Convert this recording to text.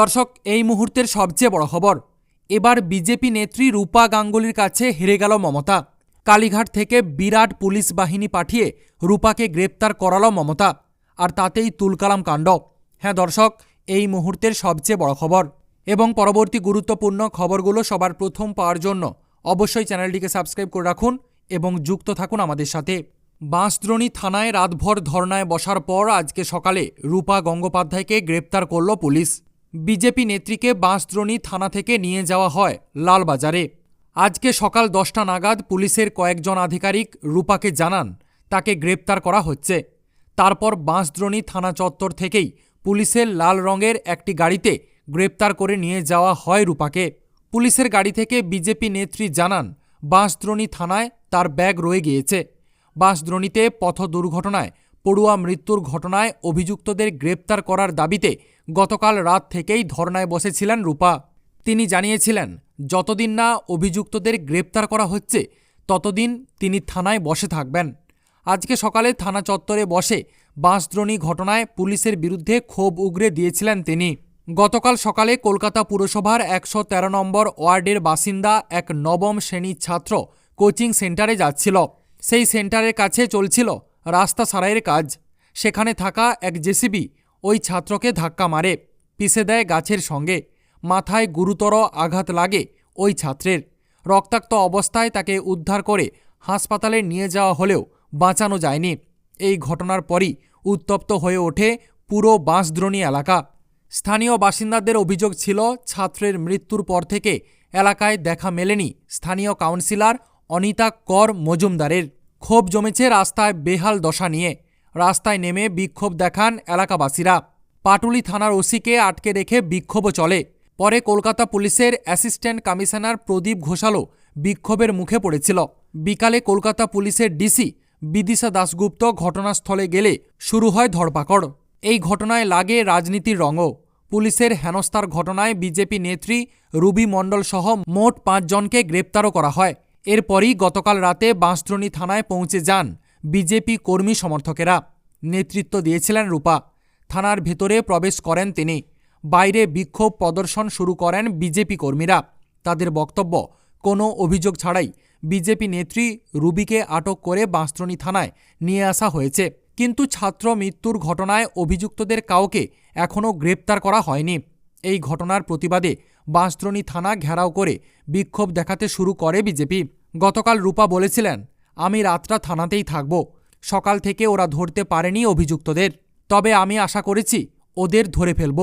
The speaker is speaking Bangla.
দর্শক, এই মুহূর্তের সবচেয়ে বড় খবর। এবার বিজেপি নেত্রী রূপা গাঙ্গুলির কাছে হেরে গেল মমতা। কালীঘাট থেকে বিরাট পুলিশ বাহিনী পাঠিয়ে রূপাকে গ্রেপ্তার করালো মমতা, আর তাতেই তুলকালাম কাণ্ড। হ্যাঁ দর্শক, এই মুহূর্তের সবচেয়ে বড় খবর। এবং পরবর্তী গুরুত্বপূর্ণ খবরগুলো সবার প্রথম পাওয়ার জন্য অবশ্যই চ্যানেলটিকে সাবস্ক্রাইব করে রাখুন এবং যুক্ত থাকুন আমাদের সাথে। বাঁশদ্রোণী থানায় রাতভর ধর্নায় বসার পর আজকে সকালে রূপা গঙ্গোপাধ্যায়কে গ্রেপ্তার করল পুলিশ। বিজেপি নেত্রীকে বাঁশদ্রোণী থানা থেকে নিয়ে যাওয়া হয় লালবাজারে। আজকে সকাল দশটা নাগাদ পুলিশের কয়েকজন আধিকারিক রূপাকে জানান, তাকে গ্রেপ্তার করা হচ্ছে। তারপর বাঁশদ্রোণী থানা চত্বর থেকেই পুলিশের লাল রঙের একটি গাড়িতে গ্রেপ্তার করে নিয়ে যাওয়া হয় রূপাকে। পুলিশের গাড়ি থেকে বিজেপি নেত্রী জানান, বাঁশদ্রোণী থানায় তার ব্যাগ রয়ে গিয়েছে। বাঁশদ্রোণীতে পথ দুর্ঘটনায় পড়ুয়া মৃত্যুর ঘটনায় অভিযুক্তদের গ্রেপ্তার করার দাবিতে গতকাল রাত থেকেই ধর্নায় বসেছিলেন রূপা। তিনি জানিয়েছিলেন, যতদিন না অভিযুক্তদের গ্রেপ্তার করা হচ্ছে, ততদিন তিনি থানায় বসে থাকবেন। আজকে সকালে থানা চত্বরে বসে বাঁশদ্রোণী ঘটনায় পুলিশের বিরুদ্ধে ক্ষোভ উগরে দিয়েছিলেন তিনি। গতকাল সকালে কলকাতা পুরসভার একশো তেরো নম্বর ওয়ার্ডের বাসিন্দা এক নবম শ্রেণির ছাত্র কোচিং সেন্টারে যাচ্ছিল। সেই সেন্টারের কাছে চলছিল রাস্তা সারাইয়ের কাজ। সেখানে থাকা এক জেসিবি ওই ছাত্রকে ধাক্কা মারে, পিষে দেয় গাছের সঙ্গে। মাথায় গুরুতর আঘাত লাগে ওই ছাত্রের। রক্তাক্ত অবস্থায় তাকে উদ্ধার করে হাসপাতালে নিয়ে যাওয়া হলেও বাঁচানো যায়নি। এই ঘটনার পরই উত্তপ্ত হয়ে ওঠে পুরো বাঁশদ্রোণী এলাকা। স্থানীয় বাসিন্দাদের অভিযোগ ছিল, ছাত্রের মৃত্যুর পর থেকে এলাকায় দেখা মেলেনি স্থানীয় কাউন্সিলর অনিতা কর মজুমদারের। ক্ষোভ জমেছে রাস্তায় বেহাল দশা নিয়ে। রাস্তায় নেমে বিক্ষোভ দেখান এলাকাবাসীরা। পাটুলি থানার ওসিকে আটকে রেখে বিক্ষোভও চলে। পরে কলকাতা পুলিশের অ্যাসিস্ট্যান্ট কমিশনার প্রদীপ ঘোষালও বিক্ষোভের মুখে পড়েছিল। বিকালে কলকাতা পুলিশের ডিসি বিদিশা দাশগুপ্ত ঘটনাস্থলে গেলে শুরু হয় ধরপাকড়। এই ঘটনায় লাগে রাজনীতির রঙও। পুলিশের হেনস্থার ঘটনায় বিজেপি নেত্রী রুবি মণ্ডলসহ মোট পাঁচজনকে গ্রেপ্তারও করা হয়। এরপরই গতকাল রাতে বাঁশদ্রোণী থানায় পৌঁছে যান বিজেপি কর্মী সমর্থকেরা। নেতৃত্ব দিয়েছিলেন রূপা। থানার ভেতরে প্রবেশ করেন তিনি। বাইরে বিক্ষোভ প্রদর্শন শুরু করেন বিজেপি কর্মীরা। তাদের বক্তব্য, কোনো অভিযোগ ছাড়াই বিজেপি নেত্রী রুবিকে আটক করে বাঁশদ্রোণী থানায় নিয়ে আসা হয়েছে। কিন্তু ছাত্র মৃত্যুর ঘটনায় অভিযুক্তদের কাউকে এখনও গ্রেপ্তার করা হয়নি। এই ঘটনার প্রতিবাদে বাঁশদ্রোণী থানা ঘেরাও করে বিক্ষোভ দেখাতে শুরু করে বিজেপি। গতকাল রূপা বলেছিলেন, আমি রাতটা থানাতেই থাকব। সকাল থেকে ওরা ধরতে পারেনি অভিযুক্তদের। তবে আমি আশা করেছি ওদের ধরে ফেলব।